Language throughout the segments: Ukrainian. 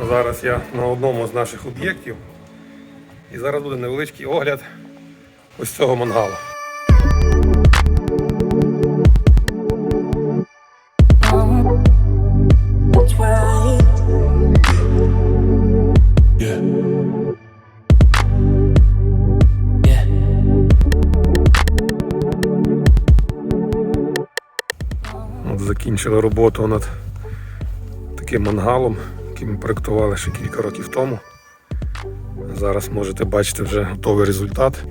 Зараз я на одному з наших об'єктів. І зараз буде невеличкий огляд ось цього мангалу. Закінчили роботу над таким мангалом, який ми проєктували ще кілька років тому. Зараз можете бачити вже готовий результат.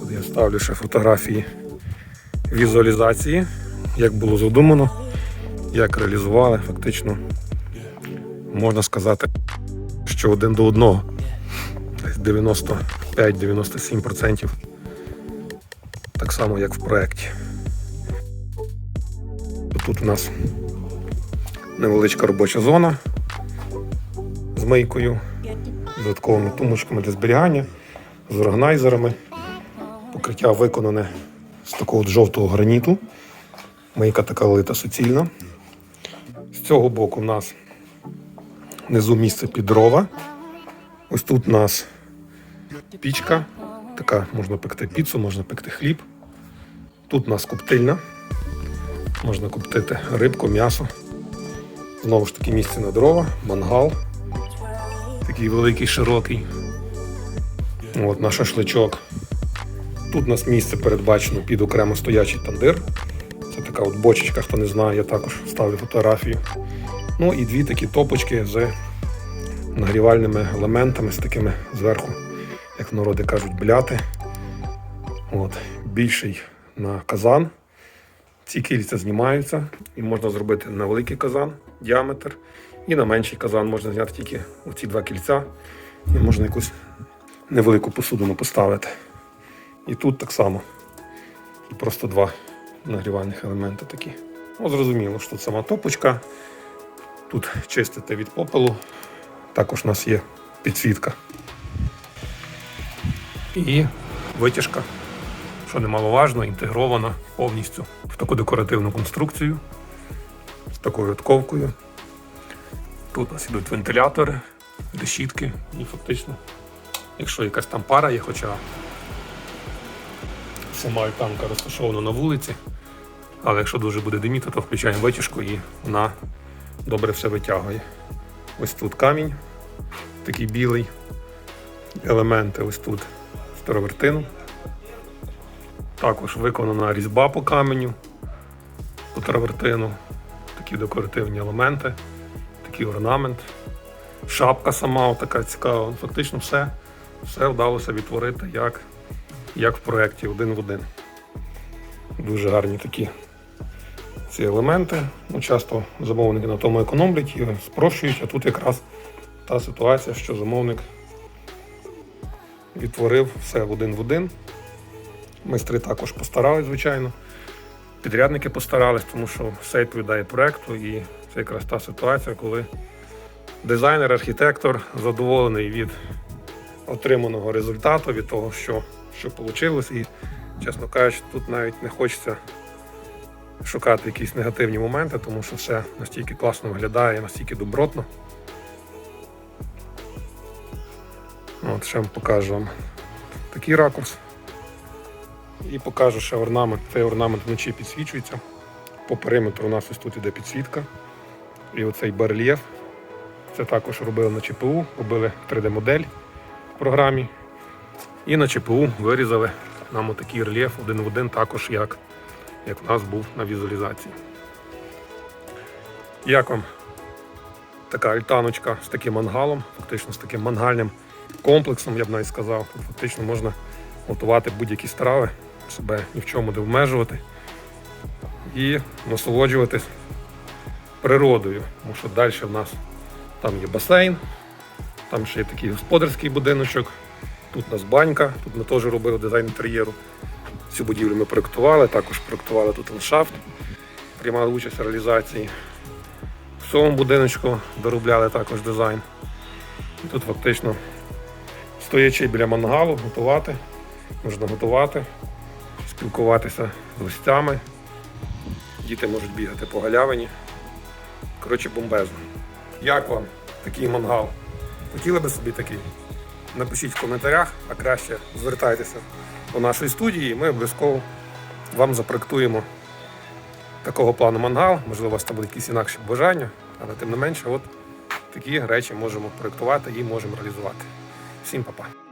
Тут я ставлю ще фотографії візуалізації, як було задумано, як реалізували. Фактично можна сказати, що один до одного. 95-97%. Так само, як в проєкті. Тут у нас невеличка робоча зона з мийкою, з додатковими тумочками для зберігання, з органайзерами. Покриття виконане з такого жовтого граніту. Мийка така лита суцільна. З цього боку у нас внизу місце під дрова. Ось тут у нас пічка. Така можна пекти піцу, можна пекти хліб. Тут у нас коптильня. Можна коптити рибку, м'ясо. Знову ж таки місце на дрова, мангал. Такий великий, широкий. От наш шашличок. Тут у нас місце передбачено під окремо стоячий тандир. Це така от бочечка, хто не знає, я також ставлю фотографію. Ну і дві такі топочки з нагрівальними елементами, з такими зверху, як народи кажуть, бляти. От, більший на казан. Ці кільця знімаються і можна зробити на великий казан діаметр, і на менший казан можна зняти тільки оці два кільця, і можна якусь невелику посудину поставити. І тут так само. Просто два нагрівальних елементи такі. Ну, зрозуміло, що тут сама топочка. Тут чистити від попелу. Також у нас є підсвітка. І витяжка що немаловажно, інтегрована повністю в таку декоративну конструкцію такою отковкою. Тут у нас ідуть вентилятори, решітки і фактично, якщо якась там пара є, хоча сама альтанка розташована на вулиці, але якщо дуже буде диміти, то включаємо витяжку і вона добре все витягує. Ось тут камінь, такий білий, елементи ось тут старовертину. Також виконана різьба по каменю, по травертину, такі декоративні елементи, такий орнамент, шапка сама така цікава. Фактично все, все вдалося відтворити як, як в проєкті один в один. Дуже гарні такі ці елементи. Ну, часто замовники на тому економлять і спрощують, а тут якраз та ситуація, що замовник відтворив все в один в один. Майстри також постарались, звичайно. Підрядники постарались, тому що все відповідає проекту. І це якраз та ситуація, коли дизайнер, архітектор задоволений від отриманого результату, від того, що, що вийшло. І, чесно кажучи, тут навіть не хочеться шукати якісь негативні моменти, тому що все настільки класно виглядає, настільки добротно. От ще вам покажу вам такий ракурс. І покажу ще орнамент. Цей орнамент вночі підсвічується. По периметру у нас ось тут іде підсвітка. І оцей барельєф. Це також робили на ЧПУ, робили 3D-модель в програмі. І на ЧПУ вирізали нам отакий рельєф один в один, також як, як у нас був на візуалізації. Як вам така альтаночка з таким мангалом, фактично з таким мангальним комплексом, я б навіть сказав. Фактично можна готувати будь-які страви, себе ні в чому не обмежувати і насолоджуватись природою. Тому що далі в нас там є басейн, там ще є такий господарський будиночок, тут у нас банька, тут ми теж робили дизайн інтер'єру. Цю будівлю ми проєктували, також проєктували тут ландшафт, приймали участь в реалізації. В цьому будиночку доробляли також дизайн. І тут фактично стоячи біля мангалу, готувати. Можна готувати, спілкуватися з гостями. Діти можуть бігати по галявині. Коротше, бомбезно. Як вам такий мангал. Хотіли би собі такий? Напишіть в коментарях, а краще звертайтеся до нашої студії, і ми обов'язково вам запроектуємо такого плану мангал. Можливо, у вас там будуть якісь інакші бажання, але тим не менше, от такі речі можемо проєктувати і можемо реалізувати. Всім па-па.